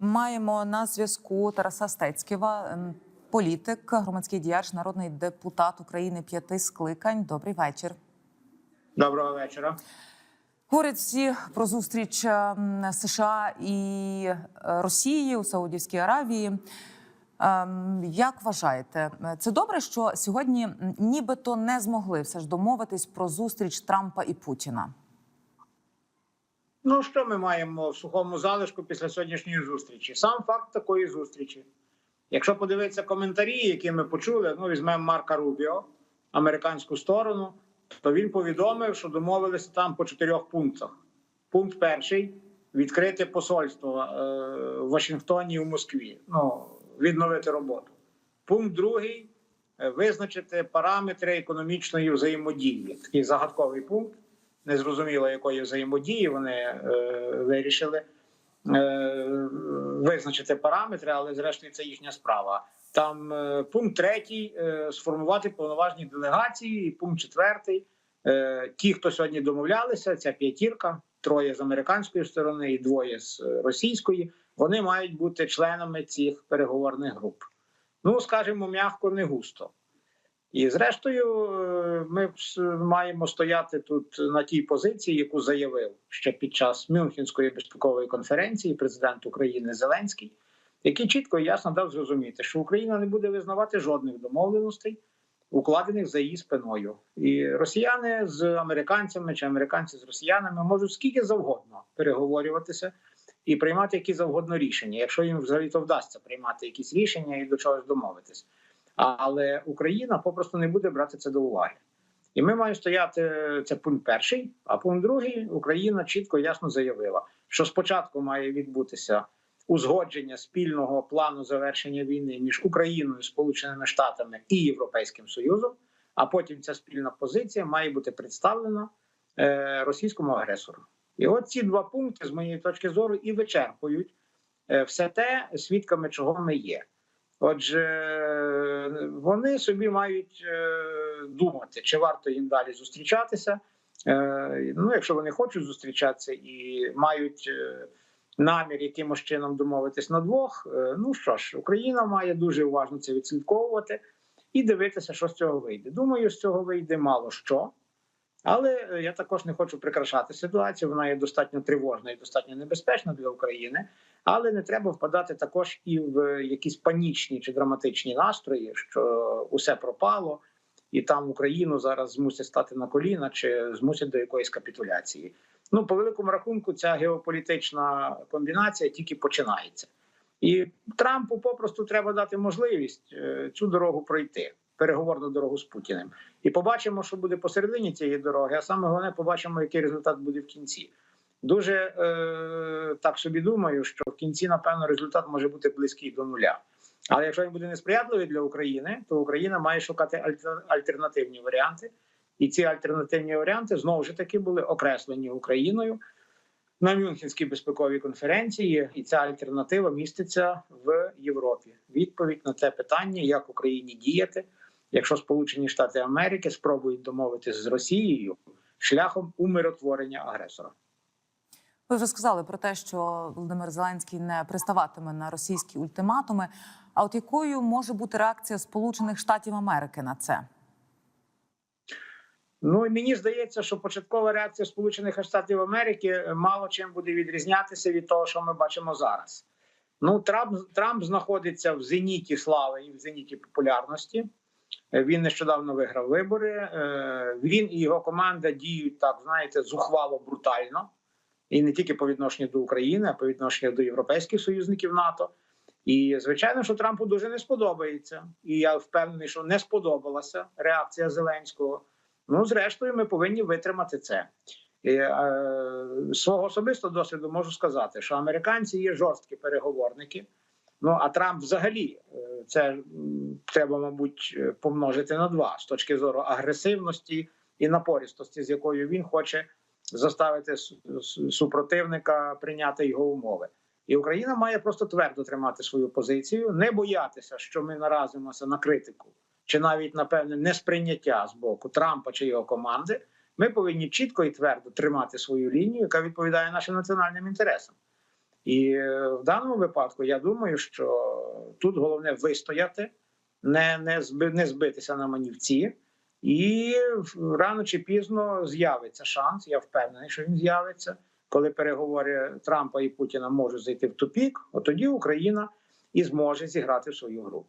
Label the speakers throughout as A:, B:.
A: Маємо на зв'язку Тараса Стецьківа, ем, політик, громадський діяч, народний депутат України п'яти скликань. Добрий вечір.
B: Доброго вечора.
A: Говорять всі про зустріч ем, США і е, Росії у Саудівській Аравії. Ем, Як вважаєте, це добре, що сьогодні нібито не змогли все ж домовитись про зустріч Трампа і Путіна?
B: Ну що ми маємо в сухому залишку після сьогоднішньої зустрічі? Сам факт такої зустрічі. Якщо подивитися коментарі, які ми почули, ну візьмемо Марка Рубіо, американську сторону, то він повідомив, що домовилися там по чотирьох пунктах. Пункт перший відкрити посольство е, в Вашингтоні і в Москві. Ну, відновити роботу. Пункт другий визначити параметри економічної взаємодії. Такий загадковий пункт. Незрозуміло, якої взаємодії вони е, вирішили е, визначити параметри, але зрештою це їхня справа. Там е, пункт третій сформувати повноважні делегації. І пункт четвертий. Ті, хто сьогодні домовлялися, ця п'ятірка, троє з американської сторони і двоє з російської. Вони мають бути членами цих переговорних груп. Ну скажімо, м'яко не густо. І зрештою, е, ми маємо стояти тут на тій позиції, яку заявив ще під час Мюнхенської безпекової конференції президент України Зеленський, який чітко і ясно дав зрозуміти, що Україна не буде визнавати жодних домовленостей, укладених за її спиною. І росіяни з американцями чи американці з росіянами можуть скільки завгодно переговорюватися і приймати які завгодно рішення, якщо їм взагалі то вдасться приймати якісь рішення і до чогось домовитись. Але Україна попросту не буде брати це до уваги. І ми маємо стояти це пункт перший. А пункт другий Україна чітко ясно заявила, що спочатку має відбутися узгодження спільного плану завершення війни між Україною, Сполученими Штатами і Європейським Союзом. А потім ця спільна позиція має бути представлена е, російському агресору. І от ці два пункти, з моєї точки зору, і вичерпують е, все те, свідками чого ми є. Отже, вони собі мають е, думати, чи варто їм далі зустрічатися. Е, Ну, якщо вони хочуть зустрічатися і мають е, намір якимось чином домовитись на двох. Ну що ж, Україна має дуже уважно це відслідковувати і дивитися, що з цього вийде. Думаю, з цього вийде мало що. Але е, я також не хочу прикрашати ситуацію. Вона є достатньо тривожна і достатньо небезпечна для України. Але не треба впадати також і в якісь панічні чи драматичні настрої, що усе пропало, і там Україну зараз змусять стати на коліна чи змусять до якоїсь капітуляції. Ну, по великому рахунку, ця геополітична комбінація тільки починається, і Трампу попросту треба дати можливість е, цю дорогу пройти, переговорну дорогу з Путіним. І побачимо, що буде посередині цієї дороги. А саме головне, побачимо, який результат буде в кінці. Дуже е, так собі думаю, що в кінці, напевно, результат може бути близький до нуля. Але якщо він буде несприятливий для України, то Україна має шукати альтер- альтернативні варіанти. І ці альтернативні варіанти знову ж таки були окреслені Україною на Мюнхенській безпековій конференції. І ця альтернатива міститься в Європі. Відповідь на це питання, як Україні діяти, якщо Сполучені Штати Америки спробують домовитися з Росією шляхом умиротворення агресора.
A: Ви вже сказали про те, що Володимир Зеленський не приставатиме на російські ультиматуми. А от якою може бути реакція Сполучених Штатів Америки на це?
B: Ну і мені здається, що початкова реакція Сполучених Штатів Америки е, мало чим буде відрізнятися від того, що ми бачимо зараз. Ну, Трамп Трамп знаходиться в зеніті слави і в зеніті популярності. Е, Він нещодавно виграв вибори. Е, Він і його команда діють так, знаєте, зухвало брутально, і не тільки по відношенню до України, а по відношенню до європейських союзників НАТО. І звичайно, що Трампу дуже не сподобається. І я впевнений, що не сподобалася реакція Зеленського. Ну, зрештою, ми повинні витримати це. І, е, свого особистого досвіду можу сказати, що американці є жорсткі переговорники. Ну а Трамп взагалі е, це треба, мабуть, е, помножити на два з точки зору агресивності і напористості, з якою він хоче заставити супротивника прийняти його умови. І Україна має просто твердо тримати свою позицію, не боятися, що ми наразимося на критику чи навіть на певне несприйняття з боку Трампа чи його команди. Ми повинні чітко і твердо тримати свою лінію, яка відповідає нашим національним інтересам. І в даному випадку я думаю, що тут головне вистояти, не, не, зби, не збитися на манівці, і рано чи пізно з'явиться шанс. Я впевнений, що він з'явиться. Коли переговори Трампа і Путіна можуть зайти в тупік, от тоді Україна і зможе зіграти в свою гру.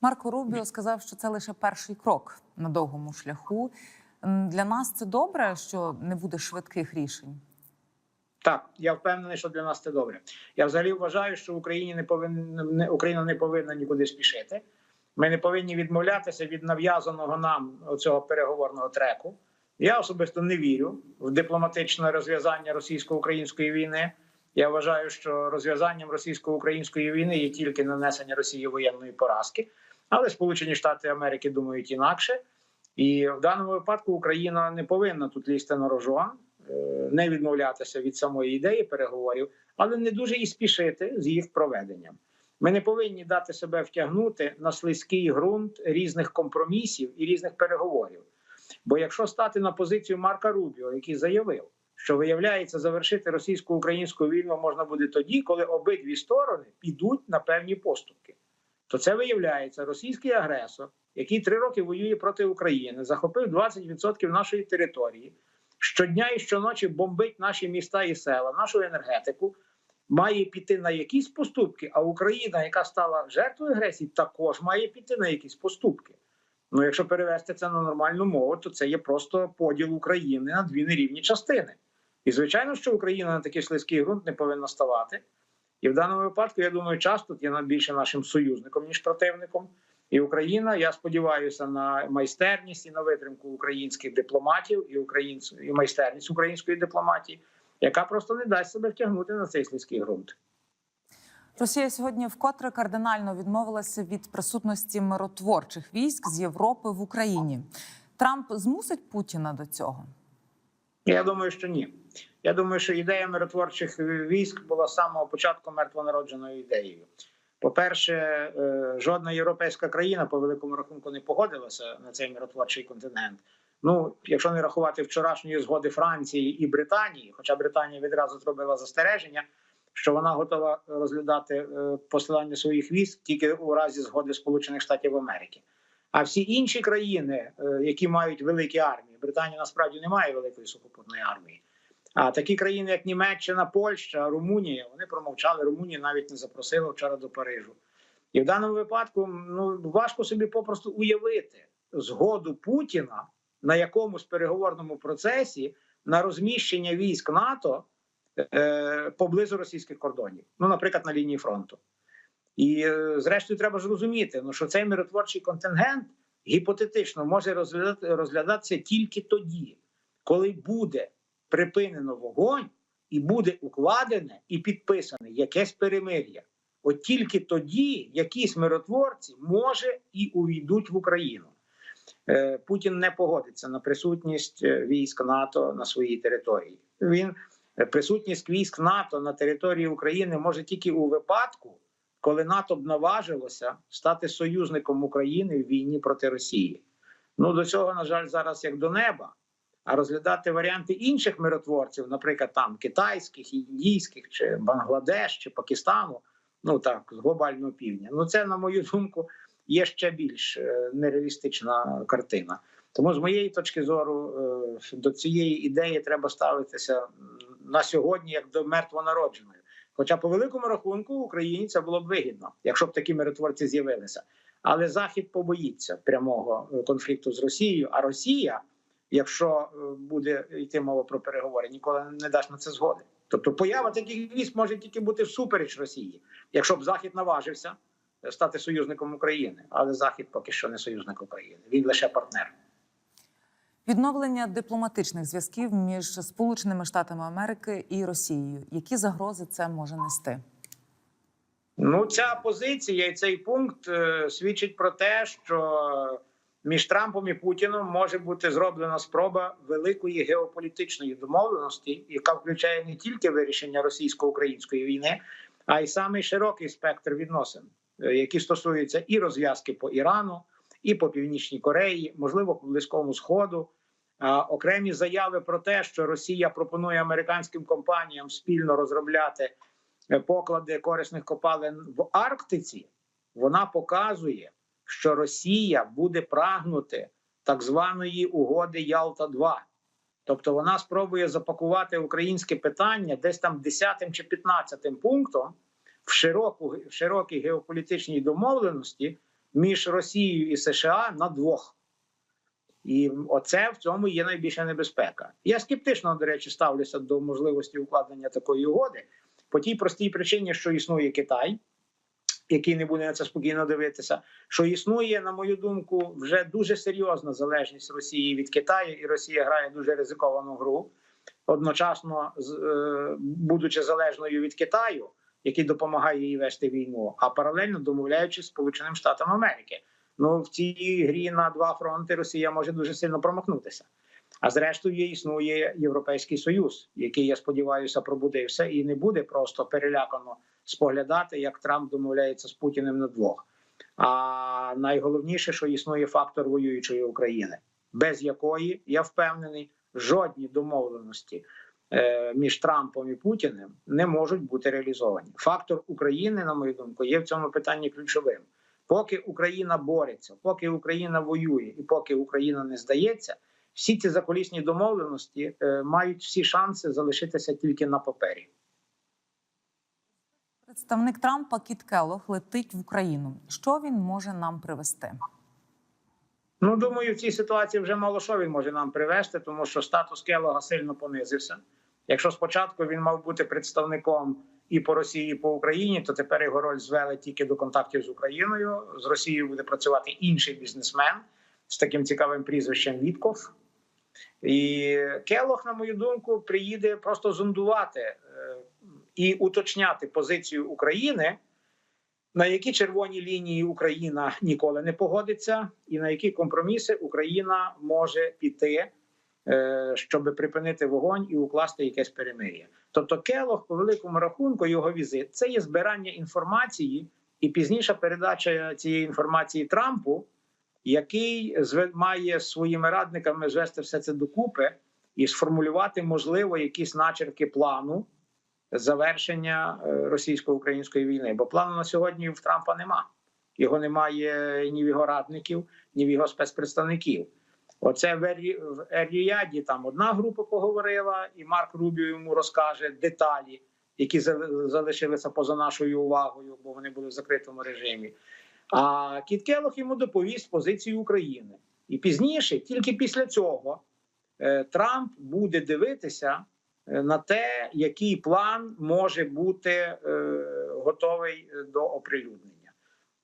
A: Марко Рубіо сказав, що це лише перший крок на довгому шляху. Для нас це добре, що не буде швидких рішень.
B: Так, я впевнений, що для нас це добре. Я взагалі вважаю, що Україні не повинна Україна не повинна нікуди спішити. Ми не повинні відмовлятися від нав'язаного нам цього переговорного треку. Я особисто не вірю в дипломатичне розв'язання російсько-української війни. Я вважаю, що розв'язанням російсько-української війни є тільки нанесення Росії воєнної поразки, але Сполучені Штати Америки думають інакше. І в даному випадку Україна не повинна тут лізти на рожон, не відмовлятися від самої ідеї переговорів, але не дуже і спішити з їх проведенням. Ми не повинні дати себе втягнути на слизький ґрунт різних компромісів і різних переговорів. Бо якщо стати на позицію Марка Рубіо, який заявив, що виявляється, завершити російсько-українську війну можна буде тоді, коли обидві сторони підуть на певні поступки, то це виявляється російський агресор, який три роки воює проти України, захопив 20% нашої території, щодня і щоночі бомбить наші міста і села, нашу енергетику, має піти на якісь поступки. А Україна, яка стала жертвою агресії, також має піти на якісь поступки. Ну, якщо перевести це на нормальну мову, то це є просто поділ України на дві нерівні частини. І звичайно, що Україна на такий слизький ґрунт не повинна ставати. І в даному випадку, я думаю, час тут є більше нашим союзником, ніж противником. І Україна, я сподіваюся, на майстерність і на витримку українських дипломатів і українць, і майстерність української дипломатії, яка просто не дасть себе втягнути на цей слизький ґрунт.
A: Росія сьогодні вкотре кардинально відмовилася від присутності миротворчих військ з Європи в Україні. Трамп змусить Путіна до цього.
B: Я думаю, що ні. Я думаю, що ідея миротворчих військ була з самого початку мертвонародженою ідеєю. По-перше, е, жодна європейська країна по великому рахунку не погодилася на цей миротворчий континент. Ну, якщо не рахувати вчорашньої згоди Франції і Британії, хоча Британія відразу зробила застереження, що вона готова розглядати е, посилання своїх військ тільки у разі згоди Сполучених Штатів Америки. А всі інші країни, е, які мають великі армії, Британія насправді не має великої сухопутної армії. А такі країни, як Німеччина, Польща, Румунія, вони промовчали. Румунія навіть не запросила вчора до Парижу. І в даному випадку ну важко собі попросту уявити згоду Путіна на якомусь переговорному процесі на розміщення військ НАТО е, поблизу російських кордонів, ну, наприклад, на лінії фронту. І е, зрештою, треба ж розуміти, ну що цей миротворчий контингент гіпотетично може розглядати, розглядатися тільки тоді, коли буде припинено вогонь і буде укладене і підписане якесь перемир'я. От тільки тоді якісь миротворці може і увійдуть в Україну. Е, Путін не погодиться на присутність е, військ НАТО на своїй території. Він е, присутність військ НАТО на території України може тільки у випадку, коли НАТО б наважилося стати союзником України в війні проти Росії. Ну до цього, на жаль, зараз як до неба. А розглядати варіанти інших миротворців, наприклад, там китайських, індійських, чи Бангладеш, чи Пакистану, ну так, з глобального півдня. Ну це, на мою думку, є ще більш е, нереалістична картина. Тому, з моєї точки зору, е, до цієї ідеї треба ставитися на сьогодні як до мертвонародженої. Хоча, по великому рахунку, Україні це було б вигідно, якщо б такі миротворці з'явилися. Але Захід побоїться прямого е, конфлікту з Росією. А Росія, якщо е, буде йти мова про переговори, ніколи не дасть на це згоди. Тобто, поява таких військ може тільки бути всупереч Росії, якщо б Захід наважився е, стати союзником України. Але Захід поки що не союзник України. Він лише партнер.
A: Відновлення дипломатичних зв'язків між Сполученими Штатами Америки і Росією. Які загрози це може нести?
B: Ну, ця позиція і цей пункт е, свідчить про те, що між Трампом і Путіном може бути зроблена спроба великої геополітичної домовленості, яка включає не тільки вирішення російсько-української війни, а й самий широкий спектр відносин, е, які стосуються і розв'язки по Ірану, і по Північній Кореї, можливо, по Близькому Сходу, окремі заяви про те, що Росія пропонує американським компаніям спільно розробляти е, поклади корисних копалин в Арктиці, вона показує, що Росія буде прагнути так званої угоди Ялта 2 Тобто вона спробує запакувати українське питання десь там 10 чи 15 пунктом в широку в широкій геополітичній домовленості між Росією і США на двох. І оце в цьому є найбільша небезпека. Я скептично, до речі, ставлюся до можливості укладення такої угоди по тій простій причині, що існує Китай, який не буде на це спокійно дивитися. Що існує, на мою думку, вже дуже серйозна залежність Росії від Китаю, і Росія грає дуже ризиковану гру, одночасно е, будучи залежною від Китаю, який допомагає їй вести війну, а паралельно домовляючись з Сполученим Штатом Америки. Ну в цій грі на два фронти Росія може дуже сильно промахнутися. А зрештою існує Європейський Союз, який я сподіваюся пробудився і не буде просто перелякано споглядати, як Трамп домовляється з Путіним на двох. А найголовніше, що існує фактор воюючої України, без якої я впевнений, жодні домовленості е, між Трампом і Путіним не можуть бути реалізовані. Фактор України, на мою думку, є в цьому питанні ключовим. Поки Україна бореться, поки Україна воює, і поки Україна не здається, всі ці закулісні домовленості е, мають всі шанси залишитися тільки на папері.
A: Представник Трампа Кіт Келлог летить в Україну. Що він може нам привезти?
B: Ну, думаю, в цій ситуації вже мало що він може нам привести, тому що статус Келога сильно понизився. Якщо спочатку він мав бути представником і по Росії, і по Україні, то тепер його роль звели тільки до контактів з Україною. З Росією буде працювати інший бізнесмен з таким цікавим прізвищем Вітков. І Келог, на мою думку, приїде просто зондувати е, і уточняти позицію України на які червоні лінії Україна ніколи не погодиться, і на які компроміси Україна може піти, е, щоб припинити вогонь і укласти якесь перемир'я. Тобто, Келох, по великому рахунку, його візит це є збирання інформації і пізніша передача цієї інформації Трампу, який має своїми радниками звести все це докупи і сформулювати, можливо, якісь начерки плану завершення е, російсько-української війни. Бо плану на сьогодні в Трампа нема. Його немає ні в його радників, ні в його спецпредставників. Оце в Ер- в Ер-Ріяді там одна група поговорила, і Марк Рубіо йому розкаже деталі, які за- залишилися поза нашою увагою, бо вони були в закритому режимі. А Кіт Келох йому доповість позицію України. І пізніше, тільки після цього, е, Трамп буде дивитися е, на те, який план може бути е, готовий до оприлюднення.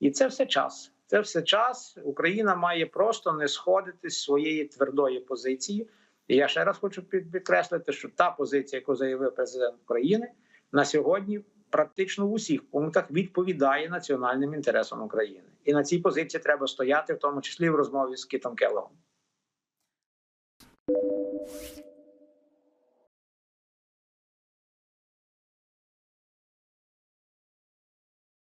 B: І це все час. Це все час. Україна має просто не сходити з своєї твердої позиції. І я ще раз хочу підкреслити, що та позиція, яку заявив президент України, на сьогодні практично в усіх пунктах відповідає національним інтересам України. І на цій позиції треба стояти, в тому числі в розмові з Кітом Келлогом.